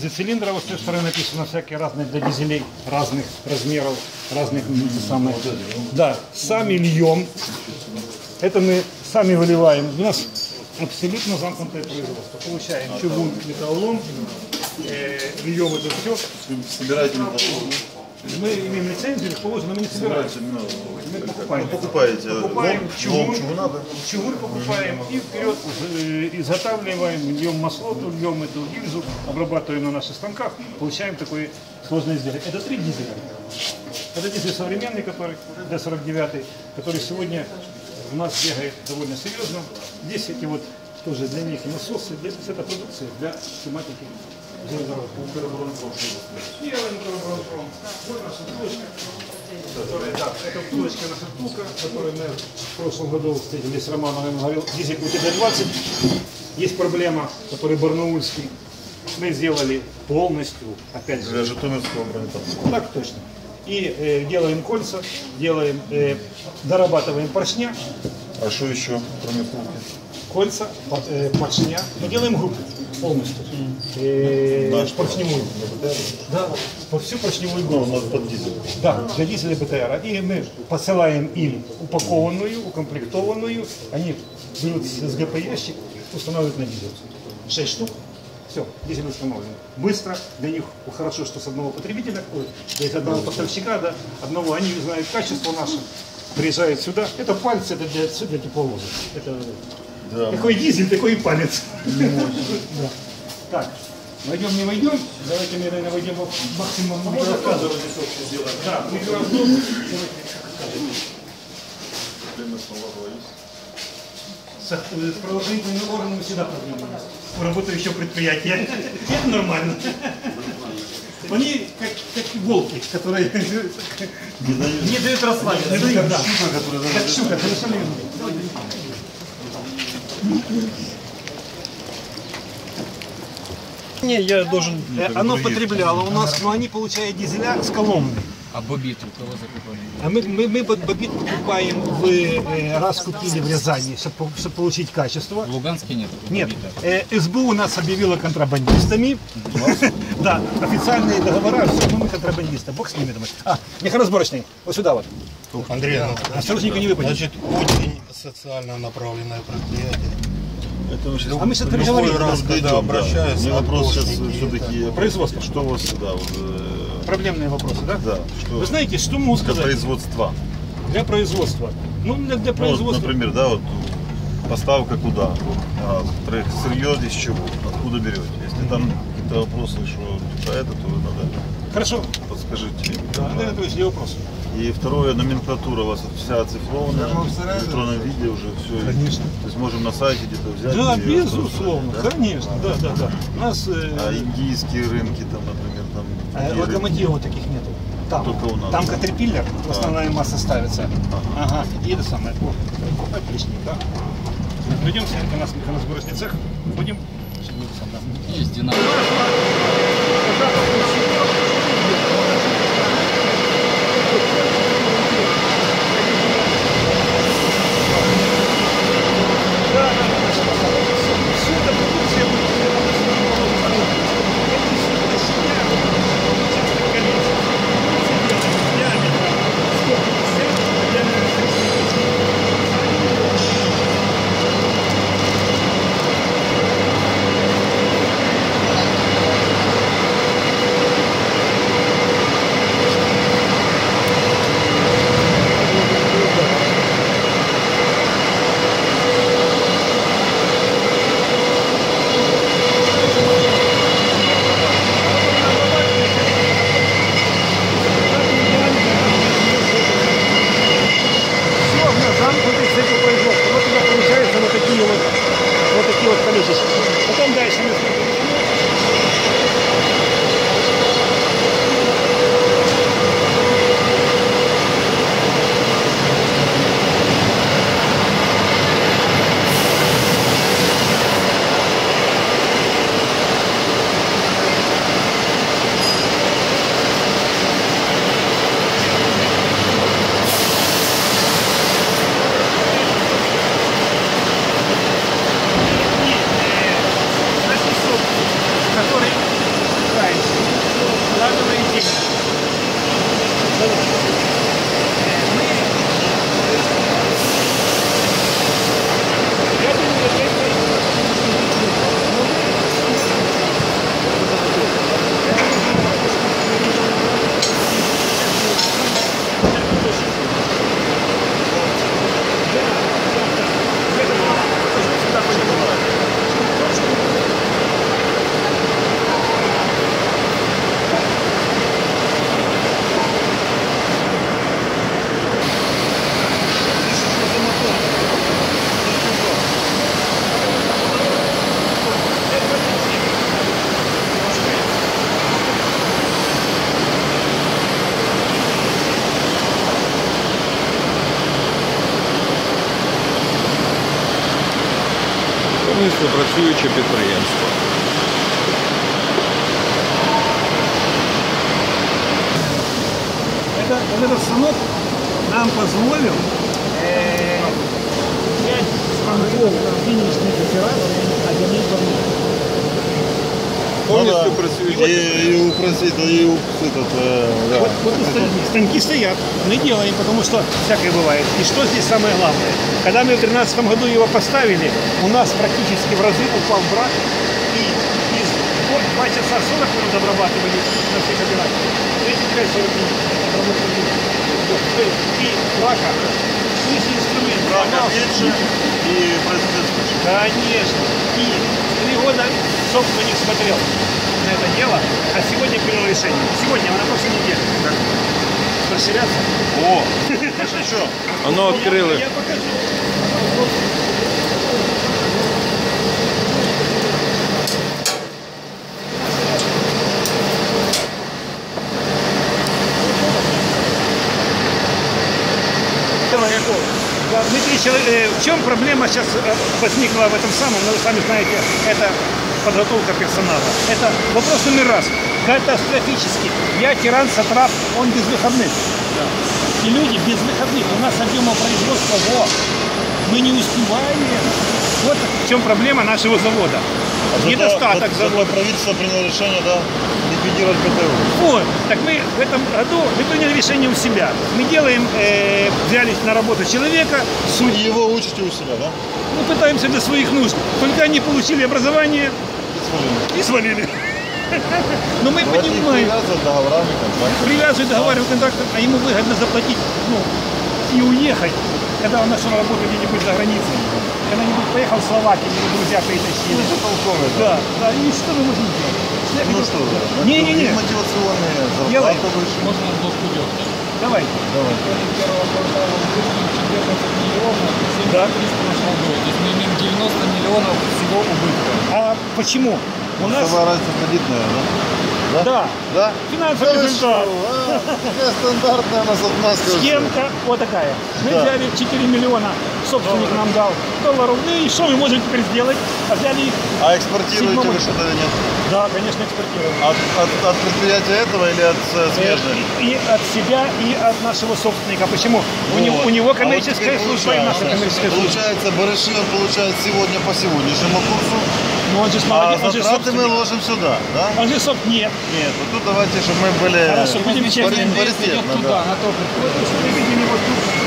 За цилиндра вот с той стороны написано всякие разные для дизелей, разных размеров, разных самое. Да, сами льем. Это мы сами выливаем. У нас абсолютно замкнутое производство. Получаем чугун, металлолом, э, льем это все. Собираете металлолом? Мы имеем лицензию, положено, мы не собираем. Мы покупаем. Покупаете Покупаем лом, чугун, лом чугуна, да? чугун покупаем и вперед э, изготавливаем, льем маслоту, льем эту гильзу, обрабатываем на наших станках, получаем такое сложное изделие. Это три дизеля. Это дизель современный, который D49, который сегодня у нас бегает довольно серьезно. Здесь эти вот тоже для них насосы, здесь это продукция для тематики железнодорожного. И Укроборонпром. Вот наша да, это втулочка наша втулка, которую мы в прошлом году встретились с Романом, он говорил, дизель УТД-20, есть проблема, который барнаульский, мы сделали полностью, опять же, Для Житомирского бронетранспорта. так точно. И э, делаем кольца, делаем, э, дорабатываем поршня, А что еще, кроме втулки? кольца, по- э, поршня. Мы делаем группу полностью. Э, Наш поршневую. Да, по всю поршневую Ну, у группу. нас под дизель. Да, для дизеля БТР. И мы посылаем им упакованную, укомплектованную. Они берут с ГП ящик, устанавливают на дизель. Шесть штук. Все, дизель установлен. Быстро. Для них хорошо, что с одного потребителя, то есть одного поставщика, да, одного, они знают качество наше. Приезжают сюда. Это пальцы, это для, для тепловоза. Это Да. какой дизель, такой и палец. Да. Так, войдем, не войдем. Давайте мы, наверное, войдем в максимум микроавтодор. Да, микроавтодор. С с правоохранительными органами всегда проблемы есть. У работающего предприятия. Это нормально. Они как, как волки, которые не дают расслабиться. Как щука, совершенно верно. Не, я должен. Э, Оно потребляло у нас, но они получают дизеля с Коломны. А бобит у кого закупали? А мы, мы, мы боб- бобит покупаем в э, раз купили в Рязани, чтобы, получить качество. В Луганске нет Нет, э, СБУ нас объявила контрабандистами. Да, официальные договора, все, мы контрабандисты. Бог с ними, думаю. А, механосборочный, вот сюда вот. Андрей, Осторожненько не выпадет. значит, очень социально направленное предприятие. Это мы сейчас А мы сейчас Любой переговорим. раз, когда обращаюсь, Мне вопрос сейчас все-таки... Производство. Что у вас, да, вот, э, Проблемные вопросы, да? да, что Вы знаете, что могу для сказать? производства? Для производства. Ну, для, для Ну, вот, производства. например, да, вот поставка куда? А, сырье из чего? Откуда берете? Если там какие-то вопросы, что про это, то надо Хорошо. подскажите. Да, Андрей Анатольевич, где вопрос? И второе, номенклатура у вас вся оцифрована, в электронном виде уже все. Конечно. То есть можем на сайте где-то взять. Да, безусловно, распространять, конечно, да, да, да. У нас да? э, А индийские рынки там, например, там. где локомотивов таких нету. Там, Только у нас. там Катерпиллер, основная масса ставится. Ага, и это самое. О, отличненько. да. Пройдемся, это у нас механосборочный цех. Будем. Есть динамика. Працююче підприємство. Это, этот станок нам позволил э, взять станков финишных операций, а гонять Повністю да. працююче. И, и упросить, и у- этот, э, да. Вот, вот станки, станки стоят, мы делаем, потому что всякое бывает. И что здесь самое главное? Когда мы в 2013 году его поставили, у нас практически в разы упал брак, и из вот, 2 часа 40 минут обрабатывали на всех операциях. 35-40 минут то есть и брака, инструмент Брак сломался, меньше и производительность. Конечно. И три года собственник смотрел на это дело, а сегодня принял решение. Сегодня, а на прошлой неделе. Как? Расширяться? О, знаешь что? Воно відкрили. Я покажу. человеку. Да, Дмитрий, э, в чем проблема сейчас э, возникла в этом самом, ну, вы сами знаете, это подготовка персонала. Это вопрос номер раз. Катастрофически. Я тиран, сатрап, он без выходных. И люди без выходных. У нас объема производства во. Мы не успеваем. Вот в чем проблема нашего завода. А зато- Недостаток зато завода. правительство приняло решение, да, ликвидировать ПТУ. Вот. Так мы в этом году мы приняли решение у себя. Мы делаем, э, взяли на работу человека, Суть его учите у себя, да? мы пытаемся для своих нужд. Только они получили образование И свалили. и свалили. Но мы Давайте понимаем, привязывать договорами, контрактами. привязывают договаривают контрактом, а ему выгодно заплатить ну, и уехать, когда он нашел работу где-нибудь за границей. Когда-нибудь поехал в Словакию, друзья притащили. Это толковое, Да, да, и что мы можем делать? Я Ну что, Не-не-не, мотивационные Делай. зарплаты выше. Можно блок идет. давай. Давай. Первого квартала убытки 14 миллионов, 7 Да. 300 нашел год. То есть мы имеем 90 миллионов всего убытка. А почему? У нас, разница кредитная, да? Да, Да? финансовый Да результат. А, стандартная у нас отмазка. Схемка вот такая. Мы Да. взяли 4 миллиона, собственник нам дал долларов. Ну и что мы можем теперь сделать? А взяли их, А экспортируете Седьмого- вы что-то или нет? да, конечно, экспортируем. От, от, от предприятия этого или от э, Э, смежных? И, и от себя, и от нашего собственника. Почему? У, него, Вот. у него А вот коммерческая служба и наша коммерческая служба. Получается, барыши он получает сегодня по сегодняшнему курсу, Но он же а он же затраты мы ложим сюда, да? Он же соб... Нет. Нет, вот тут давайте, чтобы мы были... Хорошо, будем инвест идет туда, да. на то Вот, если мы видели вот тут.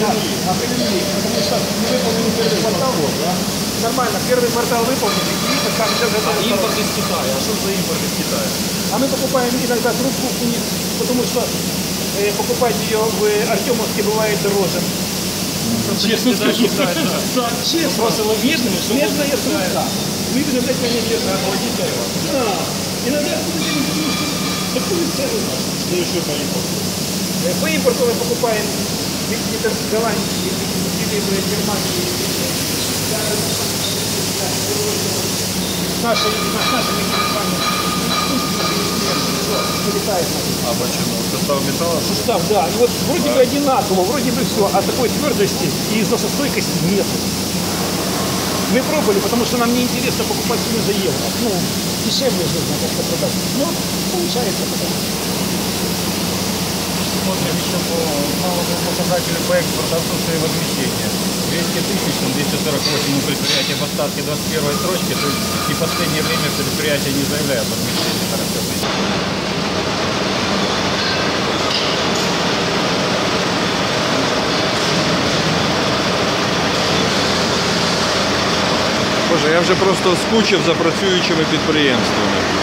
Что? Нормально, первый квартал выполнили, и Импорт из Китая. А что за импорт из Китая? А мы покупаем иногда трубку у них, потому что э, покупать ее в Артемовске бывает дороже. Честно скажу. Честно. Медная, медная трубка. Мы будем на ней честно оплатить дерево. Да. Иногда такую цену. Что еще по импорту? Э, По импорту мы покупаем где-то в Голландии в Германии. С нашими, вылетает. А почему? Состав металла? Состав, да. И вот вроде бы одинаково, вроде бы все, а такой твердости и износостойкости нет. Мы пробовали, потому что нам не интересно покупать себе за евро. Ну, дешевле же как-то продать. Но получается потом. Смотрим еще по малому показателю по экспорту отсутствие возмещения. 200 тысяч, там 248 у предприятия в остатке 21 строчки, то есть и в последнее время предприятие не заявляет возмещение расходы. Боже, я вже просто скучив за працюючими підприємствами.